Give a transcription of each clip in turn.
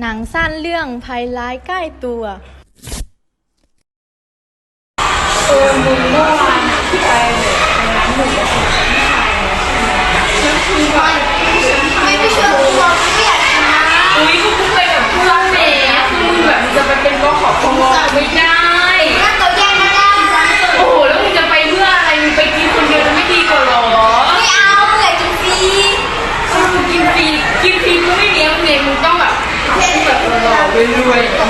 หนังสั้นเรื่องภัยร้ายใกล้ตัว หล่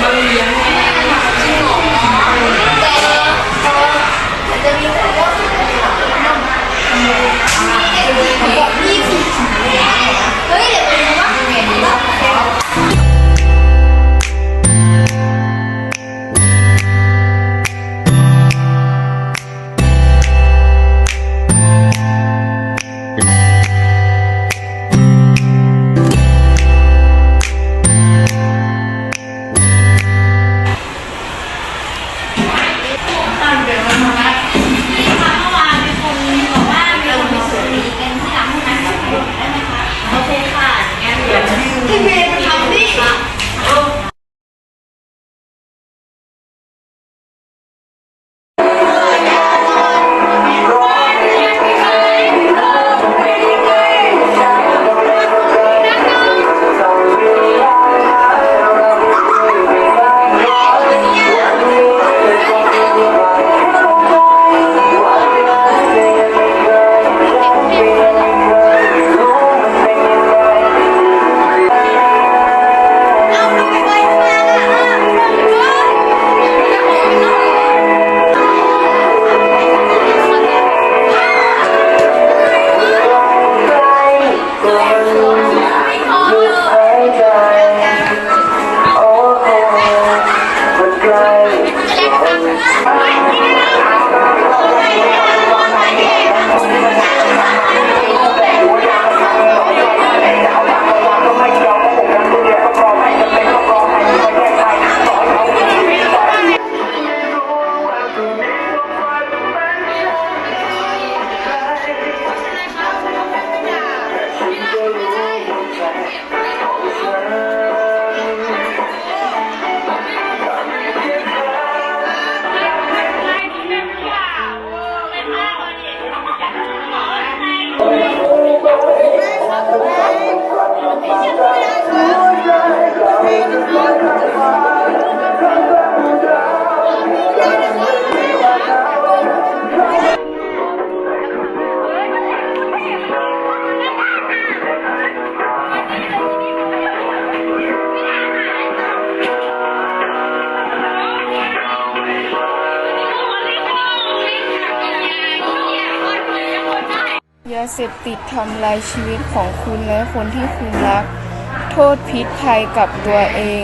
ยาเสพติดทำลายชีวิตของคุณและคนที่คุณรัก โทษพิษภัยกับตัวเอง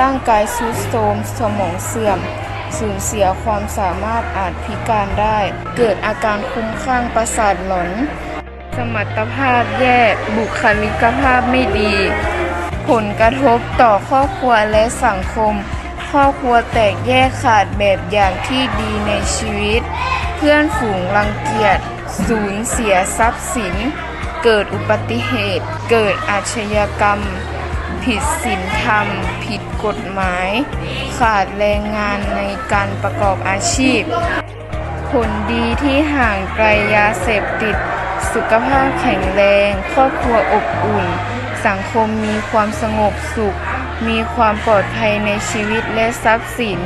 ร่างกายทรุดโทรมสมองเสื่อม สูญเสียความสามารถอาจพิการได้ เกิดอาการคุ้มคลั่งประสาทหลอน สมรรถภาพแย่ บุคลิกภาพไม่ดี ผลกระทบต่อครอบครัวและสังคม ครอบครัวแตกแยกขาดแบบอย่างที่ดีในชีวิต เพื่อนฝูงรังเกียจ สูญเสียทรัพย์สิน เกิดอุบัติเหตุ เกิดอาชญากรรม ผิดศีลธรรม ผิดกฎหมาย ขาดแรงงานในการประกอบอาชีพ ผลดีที่ห่างไกลยาเสพติด สุขภาพแข็งแรง ครอบครัวอบอุ่น สังคมมีความสงบสุข มีความปลอดภัยในชีวิตและทรัพย์สิน